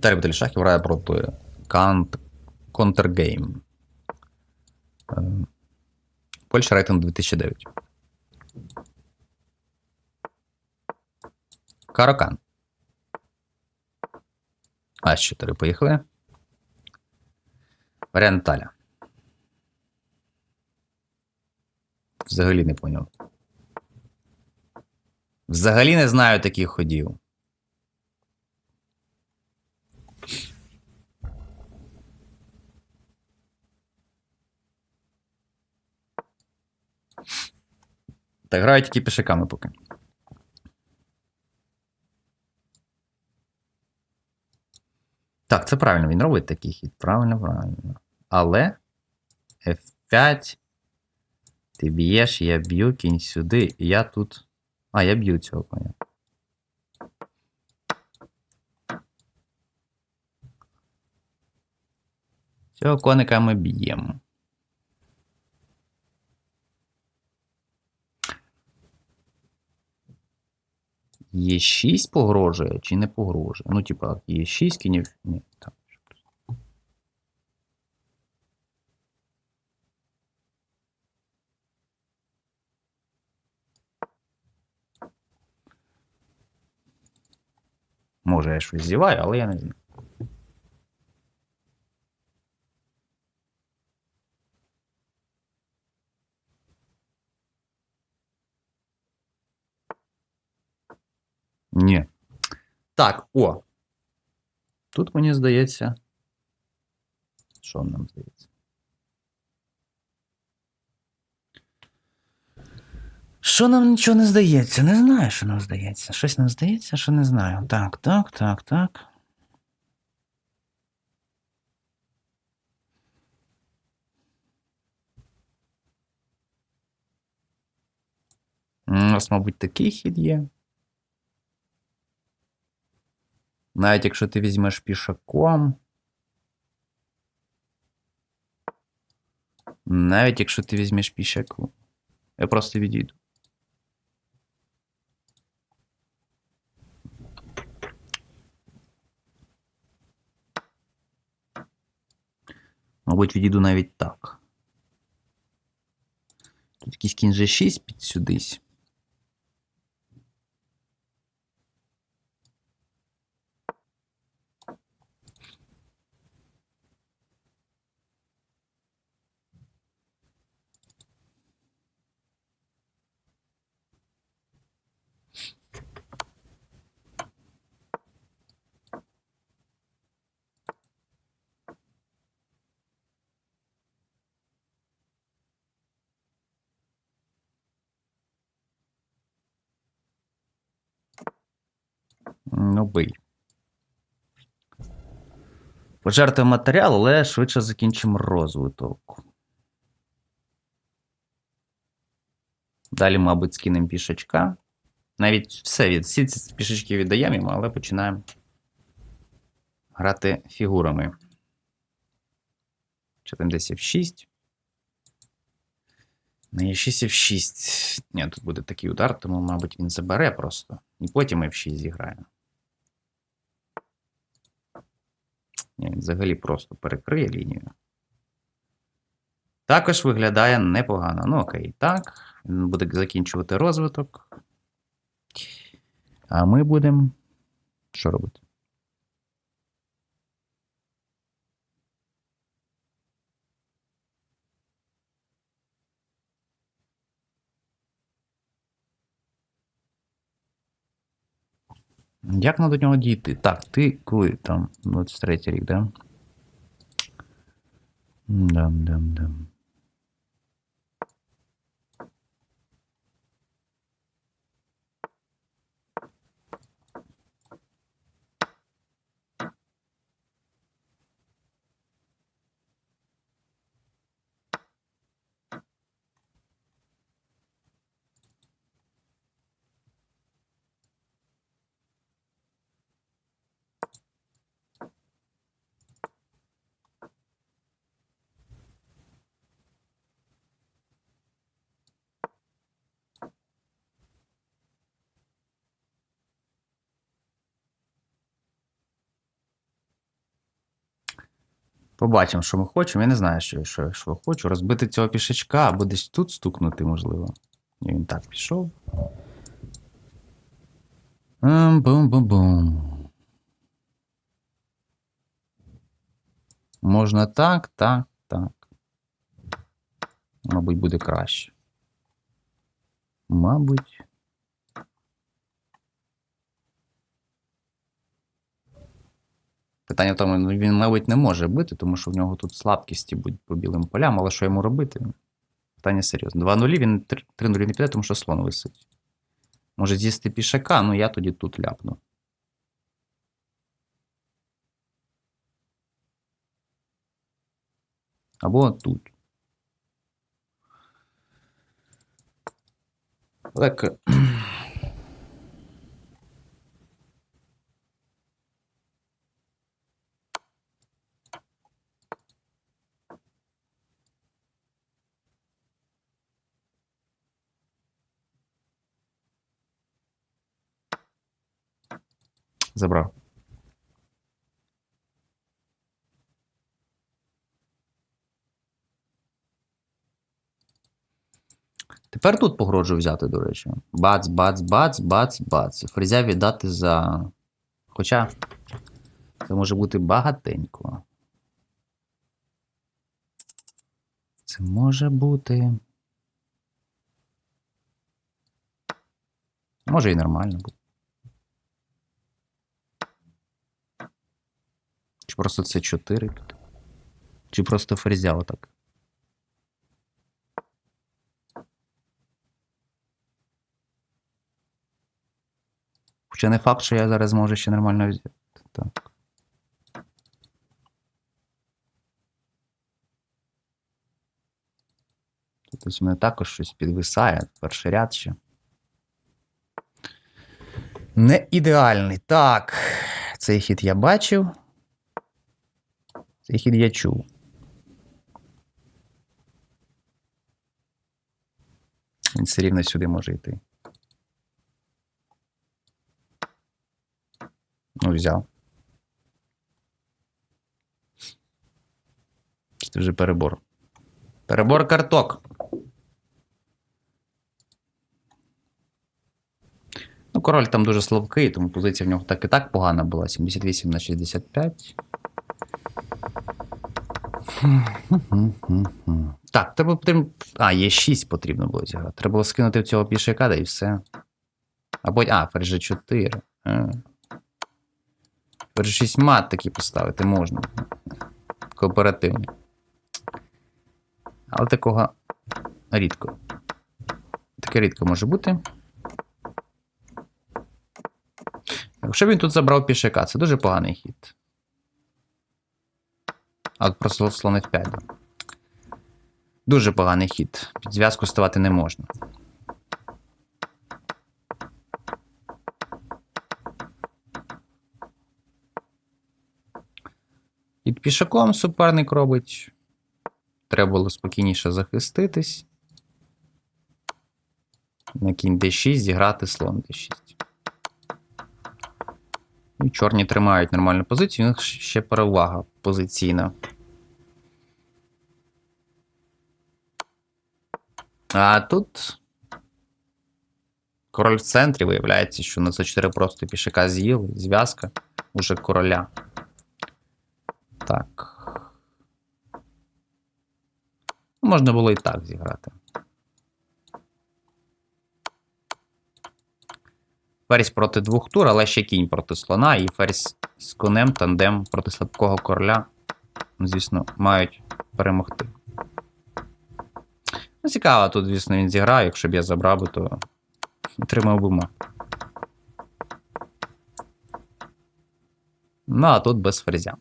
Віталій Баталішахів грає проти. Е, Польща рейтинг 2009. Карокан. А4, поїхали. Варіант Таля. Взагалі не поняв. Взагалі не знаю таких ходів. Так грають тільки пішаками поки. Так, це правильно, він робить такий хід. Правильно, правильно. Але F5. Ти б'єш, я б'ю, кінь сюди, і я тут. А, я б'ю цього коня. Цього коника ми б'ємо. Є 6 погрожує чи не погрожує? Ну, типа, є 6 кінів. Ні, так. Може, я щось зіваю, але я не знаю. Ні. Так, о. Тут мені здається. Що нам здається? Що нам нічого не здається? Не знаю, що нам здається. Щось нам здається, що не знаю. Так, так, так, так. У нас, мабуть, такий хід є. Навіть якщо ти візьмеш пішаком. Навіть якщо ти візьмеш пішаку. Я просто відійду. Мабуть, відійду навіть так. Тут якийсь кінь G6 під Сюдись. Ну. Пожертвуємо матеріал, але швидше закінчимо розвиток. Далі, мабуть, скинемо пішачка. Навіть все, від- всі ці пішачки віддаємо але починаємо грати фігурами. Що там десь F6. На Е6 F6. Ні, тут буде такий удар, тому, мабуть, він забере просто. І потім F6 зіграє. Ні, взагалі просто перекриє лінію. Також виглядає непогано. Ну, окей, так. Він буде закінчувати розвиток. А ми будемо. Що робити? Як нам до нього дійти? Так, ти коли там 23 рік, да? Дам, Побачимо, що ми хочемо. Я не знаю, що, що, що хочу. Розбити цього пішачка або десь тут стукнути, можливо. І він так пішов. Ем, Бум-бум-бум. Можна так, так, так. Мабуть, буде краще. Мабуть. Питання в тому, ну, він, мабуть, не може бити, тому що в нього тут слабкісті будуть по білим полям, але що йому робити? Питання серйозне. 2 нулі, він 3 нулі не піде, тому що слон висить. Може з'їсти пішака, ну я тоді тут ляпну. Або тут. Так. Забрав. Тепер тут погроджую взяти, до речі. Бац, бац, бац, бац, бац. Фрезя віддати за. Хоча це може бути багатенько. Це може бути. Може і нормально буде. Просто це 4 тут? Чи просто фрезя отак? Хоча не факт, що я зараз зможу ще нормально взяти. Так. Тут у мене також щось підвисає. Перший ряд ще. Не ідеальний. Так. Цей хід я бачив. Хід я чув. Він все рівно сюди може йти. Ну, взяв. Це вже перебор. Перебор карток. Ну, король там дуже слабкий, тому позиція в нього так і так погана була. 78 на 65. Так, треба потрібно. А, є 6 потрібно було зіграти. Треба було скинути в цього пішака, да і все. Або. А, ферзь 4. Ферзь 6 мат такі поставити можна. Кооперативний. Але такого рідко. Таке рідко може бути. Якщо він тут забрав пішака, це дуже поганий хід. А просто слон F5. Дуже поганий хід. Під зв'язку ставати не можна. Під пішаком суперник робить. Треба було спокійніше захиститись. На кінь d6 зіграти слон d6. І чорні тримають нормальну позицію, у них ще перевага позиційна. А тут король в центрі виявляється, що на c4 просто пішака з'їли, зв'язка уже короля. Так. Можна було і так зіграти. Ферзь проти двох тур, але ще кінь проти слона, і ферзь з конем, тандем проти слабкого короля, звісно, мають перемогти. Ну, цікаво, тут, звісно, він зіграє, якщо б я забрав би, то отримав би мат. Ну, а тут без ферзя.